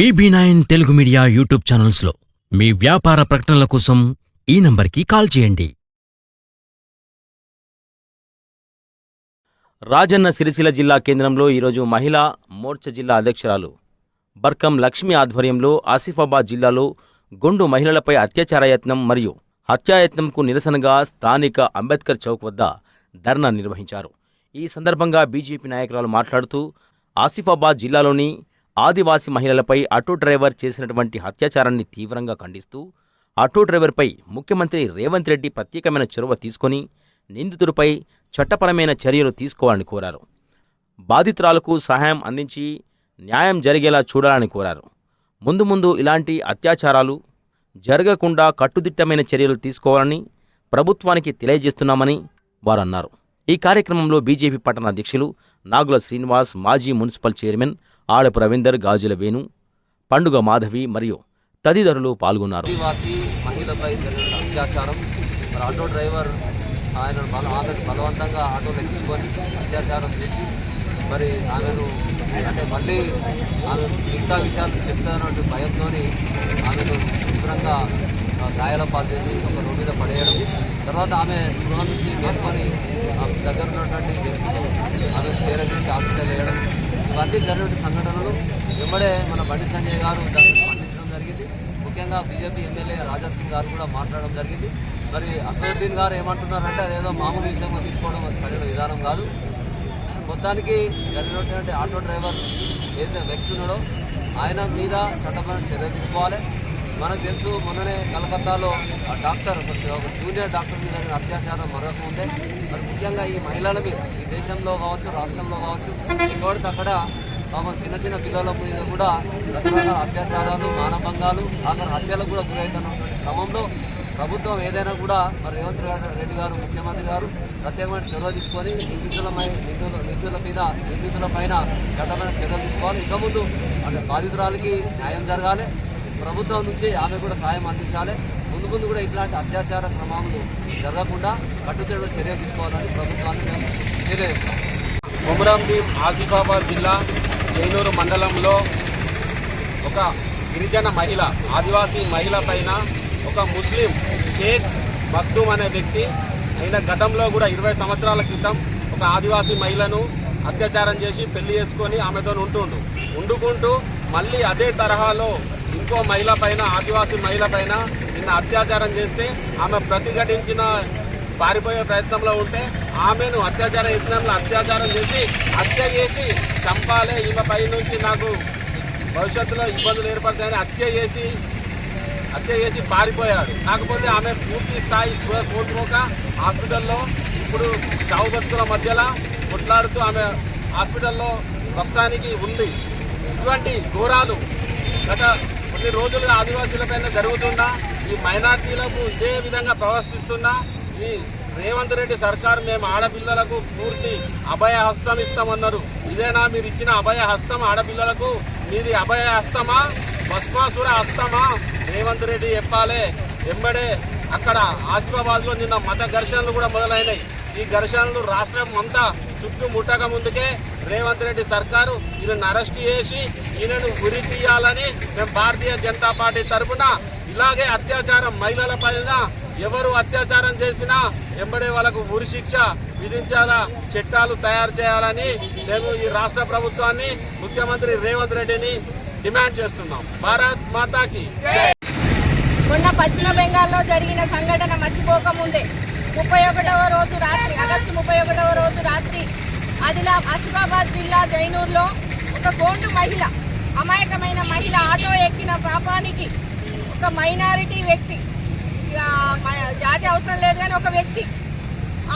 BB nine Telugu media YouTube ఛానల్స్లో మీ వ్యాపార ప్రకటనల కోసం ఈ నంబర్కి కాల్ చేయండి. రాజన్న సిరిసిల్ల జిల్లా కేంద్రంలో ఈరోజు మహిళా మోర్చా జిల్లా అధ్యక్షురాలు బర్కం లక్ష్మి ఆధ్వర్యంలో ఆసిఫాబాద్ జిల్లాలో గొండు మహిళలపై అత్యాచార యత్నం మరియు హత్యాయత్నంకు నిరసనగా స్థానిక అంబేద్కర్ చౌక్ వద్ద ధర్నా నిర్వహించారు. ఈ సందర్భంగా బీజేపీ నాయకురాలు మాట్లాడుతూ ఆసిఫాబాద్ జిల్లాలోని ఆదివాసీ మహిళలపై ఆటో డ్రైవర్ చేసినటువంటి అత్యాచారాన్ని తీవ్రంగా ఖండిస్తూ ఆటో డ్రైవర్పై ముఖ్యమంత్రి రేవంత్ రెడ్డి ప్రత్యేకమైన చొరవ తీసుకొని నిందితుడిపై చట్టపరమైన చర్యలు తీసుకోవాలని కోరారు. బాధితురాలకు సహాయం అందించి న్యాయం జరిగేలా చూడాలని కోరారు. ముందు ముందు ఇలాంటి అత్యాచారాలు జరగకుండా కట్టుదిట్టమైన చర్యలు తీసుకోవాలని ప్రభుత్వానికి తెలియజేస్తున్నామని వారు అన్నారు ఈ కార్యక్రమంలో బీజేపీ పట్టణ అధ్యక్షులు నాగుల శ్రీనివాస్ మాజీ మున్సిపల్ చైర్మన్ ఆడపు రవీందర్ గాజుల వేణు పండుగ మాధవి మరియు తదితరులు పాల్గొన్నారు. ఆదివాసీ మహిళపై జరిగిన అత్యాచారం మరి ఆటో డ్రైవర్ ఆయన బల ఆమెను బలవంతంగా ఆటోలో ఎక్కించుకొని అత్యాచారం చేసి మరి ఆమెను అంటే మళ్ళీ ఆమె మిగతా విషయాలు చెప్తానంటూ భయంతో ఆమెను తీవ్రంగా గాయాల పాలు చేసి ఒక రోడ్డు మీద పడేయడం. తర్వాత ఆమె గృహం నుంచి నేర్పని దగ్గర ఉన్నటువంటి వ్యక్తులు ఆమె చేరదీసి హాస్పిటల్ వేయడం. ఇవన్నీ జరిగిన సంఘటనలు. వెంబడే మన బండి సంజయ్ గారు దాన్ని స్పందించడం జరిగింది. ముఖ్యంగా బీజేపీ ఎమ్మెల్యే రాజా సింగ్ గారు కూడా మాట్లాడడం జరిగింది. మరి అసదుద్దీన్ గారు ఏమంటున్నారంటే అదేదో మామూలు విషయంగా తీసుకోవడం అది సరైన విధానం కాదు. మొత్తానికి జరిగినటువంటి ఆటో డ్రైవర్ ఏదైతే వ్యక్తి ఉన్నాడో ఆయన మీద చట్టపరమైన చర్య తీసుకోవాలి. మనకు తెలుసు మొన్ననే కలకత్తాలో ఆ డాక్టర్ ఒక జూనియర్ డాక్టర్ మీద జరిగిన అత్యాచారం మరొక ఉండే. మరి ముఖ్యంగా ఈ మహిళల మీద ఈ దేశంలో కావచ్చు రాష్ట్రంలో కావచ్చు ఇక్కడికి అక్కడ పాపం చిన్న చిన్న పిల్లల మీద కూడా రకరకాల అత్యాచారాలు మానభంగాలు ఆఖరి హత్యలకు కూడా గురవుతున్నటువంటి క్రమంలో ప్రభుత్వం ఏదైనా కూడా మరి రేవంత్ రెడ్డి- రెడ్డి గారు ముఖ్యమంత్రి గారు ప్రత్యేకమైన చొరవ తీసుకొని నిందితులపై నిందితుల నిందితుల మీద నిందితుల పైన చట్టమైన చర్యలు తీసుకోవాలి. ఇక ముందు అంటే బాధితురాలకి న్యాయం జరగాలి. ప్రభుత్వం నుంచి ఆమె కూడా సాయం అందించాలి. ముందు ముందు కూడా ఇట్లాంటి అత్యాచార క్రమాలు జరగకుండా కట్టుదిట్ట చర్య తీసుకోవాలని ప్రభుత్వాన్ని మేము తెలియజేస్తాం కొమరం భీం ఆసిఫాబాద్ జిల్లా జైనూరు మండలంలో ఒక గిరిజన మహిళ ఆదివాసీ మహిళ పైన ఒక ముస్లిం షేక్ మక్దూమ్ అనే వ్యక్తి ఆయన గతంలో కూడా ఇరవై సంవత్సరాల క్రితం ఒక ఆదివాసీ మహిళను అత్యాచారం చేసి పెళ్ళి చేసుకొని ఆమెతో ఉంటుండు. ఉండుకుంటూ మళ్ళీ అదే తరహాలో ఇంకో మహిళ పైన ఆదివాసీ మహిళ పైన నిన్న అత్యాచారం చేస్తే ఆమె ప్రతిఘటించిన పారిపోయే ప్రయత్నంలో ఉంటే ఆమెను అత్యాచార యత్నంలో అత్యాచారం చేసి హత్య చేసి చంపాలి. ఈమె పై నుంచి నాకు భవిష్యత్తులో ఇబ్బందులు ఏర్పడతాయని హత్య చేసి హత్య చేసి పారిపోయాడు. కాకపోతే ఆమె పూర్తి స్థాయి స్పృహ కోల్పోక హాస్పిటల్లో ఇప్పుడు చావు బతుకుల మధ్యలో కొట్లాడుతూ ఆమె హాస్పిటల్లో ప్రస్తుతానికి ఉంది. ఇటువంటి ఘోరాలు గత కొన్ని రోజులుగా ఆదివాసీలపైన జరుగుతున్న ఈ మైనార్టీలకు ఇదే విధంగా ప్రవర్తిస్తున్నా ఈ రేవంత్ రెడ్డి సర్కార్ మేము ఆడపిల్లలకు పూర్తి అభయ హస్తం ఇస్తామన్నారు. ఇదేనా? మీరు ఇచ్చిన అభయ హస్తం ఆడపిల్లలకు మీది అభయ హస్తమా? భస్మాసుర హస్తమా? రేవంత్ రెడ్డి చెప్పాలే. వెంబడే అక్కడ ఆసిఫాబాద్లో నిన్న మత ఘర్షణలు కూడా మొదలైనాయి. ఈ ఘర్షణలు రాష్ట్రం అంతా చుట్టూ ముట్టక ముందుకే రేవంత్ రెడ్డి సర్కారు ఈయనను అరెస్ట్ చేసి ఈయనను ఉరి తీయాలని మేము భారతీయ జనతా పార్టీ తరఫున ఇలాగే అత్యాచారం మహిళల పైన ఎవరు అత్యాచారం చేసినా వెంబడే వాళ్ళకు ఉరి శిక్ష విధించాలా చట్టాలు తయారు చేయాలని మేము ఈ రాష్ట్ర ప్రభుత్వాన్ని ముఖ్యమంత్రి రేవంత్ రెడ్డిని డిమాండ్ చేస్తున్నాం. భారత్ మాతాకి మొన్న పశ్చిమ బెంగాల్లో జరిగిన సంఘటన మర్చిపోకముందే. ముప్పై ఒకటవ రోజు రాత్రి ఆగస్టు ముప్పై ఒకటవ రోజు రాత్రి ఆదిలా ఆసిఫాబాద్ జిల్లా జైనూర్లో ఒక గోండు మహిళ అమాయకమైన మహిళ ఆటో ఎక్కిన పాపానికి ఒక మైనారిటీ వ్యక్తి. జాతి అవసరం లేదు కానీ ఒక వ్యక్తి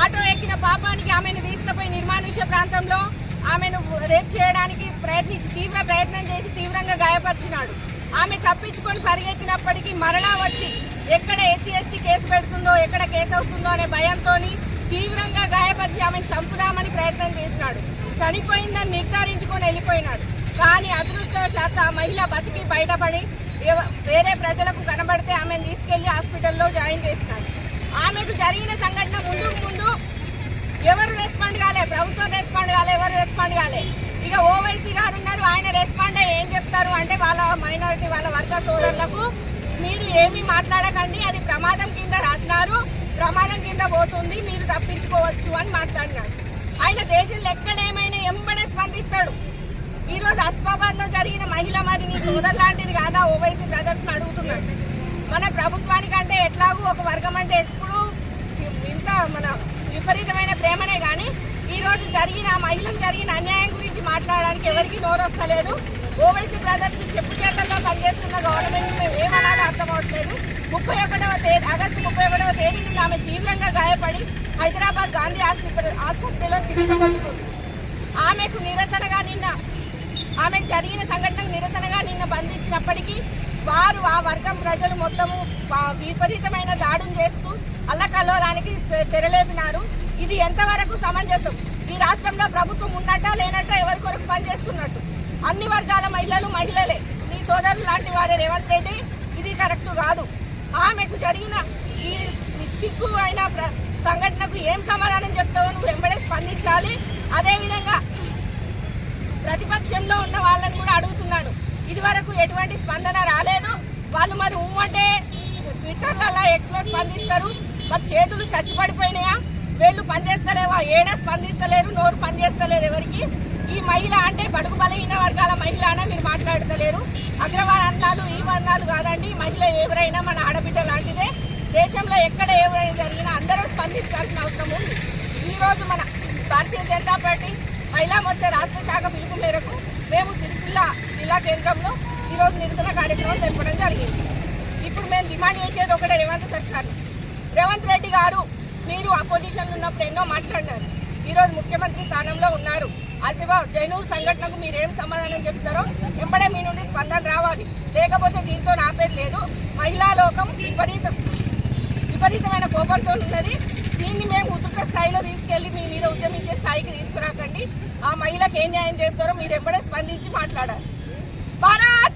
ఆటో ఎక్కిన పాపానికి ఆమెను తీసుకుపోయి నిర్మానుష్య ప్రాంతంలో ఆమెను రేప్ చేయడానికి ప్రయత్నించి తీవ్ర ప్రయత్నం చేసి తీవ్రంగా గాయపరిచినాడు. ఆమె తప్పించుకొని పరిగెత్తినప్పటికీ మరలా వచ్చి ఎక్కడ ఎస్సీ ఎస్టీ కేసు పెడుతుందో ఎక్కడ కేసు అవుతుందో అనే భయంతో తీవ్రంగా గాయపరిచి ఆమెను చంపుదామని ప్రయత్నం చేసినాడు. చనిపోయిందని నిర్ధారించుకొని వెళ్ళిపోయినాడు. కానీ అదృష్టవశాత్తు ఆ మహిళ బతికి బయటపడి వేరే ప్రజలకు కనబడితే ఆమెను తీసుకెళ్ళి హాస్పిటల్లో జాయిన్ చేసినాడు. ఆమెకు జరిగిన సంఘటన ముందుకు ముందు ఎవరు రెస్పాండ్ కాలే ప్రభుత్వం రెస్పాండ్ కాలే ఎవరు రెస్పాండ్ కాలే. ఇక ఇక ఓవైసీ గారు ఉన్నారు ఆయన రెస్పాండ్ అయ్యి ఏం చెప్తారు అంటే వాళ్ళ మైనారిటీ వాళ్ళ వర్గ సోదరులకు మీరు ఏమీ మాట్లాడకండి అది ప్రమాదం కింద రాసినారు. ప్రమాదం కింద పోతుంది మీరు తప్పించుకోవచ్చు అని మాట్లాడినాడు. ఆయన దేశంలో ఎక్కడేమైనా ఎంబడే స్పందిస్తాడు. ఈరోజు అస్మాబాద్లో జరిగిన మహిళ మరి నీ సోదరు లాంటిది కాదా? ఓవైసీ బ్రదర్స్ అడుగుతున్నాడు. మన ప్రభుత్వానికంటే ఎట్లాగూ ఒక వర్గం అంటే ఎప్పుడు ఇంత మన విపరీతమైన ప్రేమనే కానీ ఈరోజు జరిగిన మహిళలు జరిగిన అన్యాయం గురించి మాట్లాడడానికి ఎవరికి నోరొస్తలేదు. ఓవైసీ బ్రదర్స్ చెప్పు చేతల్లో పనిచేస్తున్న గవర్నమెంట్ మేము ఏమనాలో అర్థం అవట్లేదు. ముప్పై ఒకటవ తేదీ ఆగస్టు ముప్పై ఒకటవ తేదీ నుండి ఆమె తీవ్రంగా గాయపడి హైదరాబాద్ గాంధీ ఆసుపత్రి ఆసుపత్రిలో చికిత్స పొందుతుంది. ఆమెకు నిరసనగా నిన్న ఆమెకు జరిగిన సంఘటనకు నిరసనగా నిన్న బంధించినప్పటికీ వారు ఆ వర్గం ప్రజలు మొత్తము విపరీతమైన దాడులు చేస్తూ అల్లకల్లోలానికి తె- తెరలేపినారు. ఇది ఎంతవరకు సమంజసం? ఈ రాష్ట్రంలో ప్రభుత్వం ఉన్నట్ట లేనట్ట ఎవరి కొరకు పనిచేస్తున్నట్టు? అన్ని వర్గాల మహిళలు మహిళలే. నీ సోదరులు లాంటి వారే రేవంత్ రెడ్డి. ఇది కరెక్ట్ కాదు. ఆమెకు జరిగిన ఈ ఈ సిగ్గు అయిన సంఘటనకు ఏం సమాధానం చెప్తావో నువ్వు వెంబడే స్పందించాలి. అదేవిధంగా ప్రతిపక్షంలో ఉన్న వాళ్ళని కూడా అడుగుతున్నాను. ఇదివరకు ఎటువంటి స్పందన రాలేదు. వాళ్ళు మరి ఉమ్మంటే ట్విట్టర్లలో ఎక్స్లో స్పందిస్తారు? మరి చేతులు చచ్చిపడిపోయినాయా? వీళ్ళు పనిచేస్తలేవా? ఏడా స్పందిస్తలేరు? నోరు పనిచేస్తలేదు ఎవరికి? ఈ మహిళ అంటే బడుగు బలహీన వర్గాల మహిళ అనే మీరు మాట్లాడతలేరు. అగ్రవర్ణాలు ఈ వర్ణాలు కాదండి. మహిళ ఎవరైనా మన ఆడబిడ్డ లాంటిదే. దేశంలో ఎక్కడ ఎవరైనా జరిగినా అందరూ స్పందించాల్సిన అవసరం ఉంది. ఈరోజు మన భారతీయ జనతా పార్టీ మహిళా మోర్చా రాష్ట్ర శాఖ పిలుపు మేరకు మేము సిరిసిల్ల జిల్లా కేంద్రంలో ఈరోజు నిరసన కార్యక్రమం తెలపడం జరిగింది. ఇప్పుడు మేము డిమాండ్ చేసేది ఒకటే రేవంత్ సర్కార్. రేవంత్ రెడ్డి గారు మీరు అపోజిషన్లో ఉన్నప్పుడు ఎన్నో మాట్లాడినారు ఈరోజు ముఖ్యమంత్రి స్థానంలో ఉన్నారు. ఆసిఫా జైనూర్ సంఘటనకు మీరు ఏం సమాధానం చెప్తారో వెంబడే మీ నుండి స్పందన రావాలి. లేకపోతే దీంతో నాపేది లేదు. మహిళా లోకం విపరీతం విపరీతమైన కోపంతో ఉన్నది. దీన్ని మేము ఉధృత స్థాయిలో తీసుకెళ్ళి మీ మీద ఉద్యమించే స్థాయికి తీసుకురాకండి. ఆ మహిళకు ఏం న్యాయం చేస్తారో మీరు ఎప్పుడే స్పందించి మాట్లాడాలి. భారత్!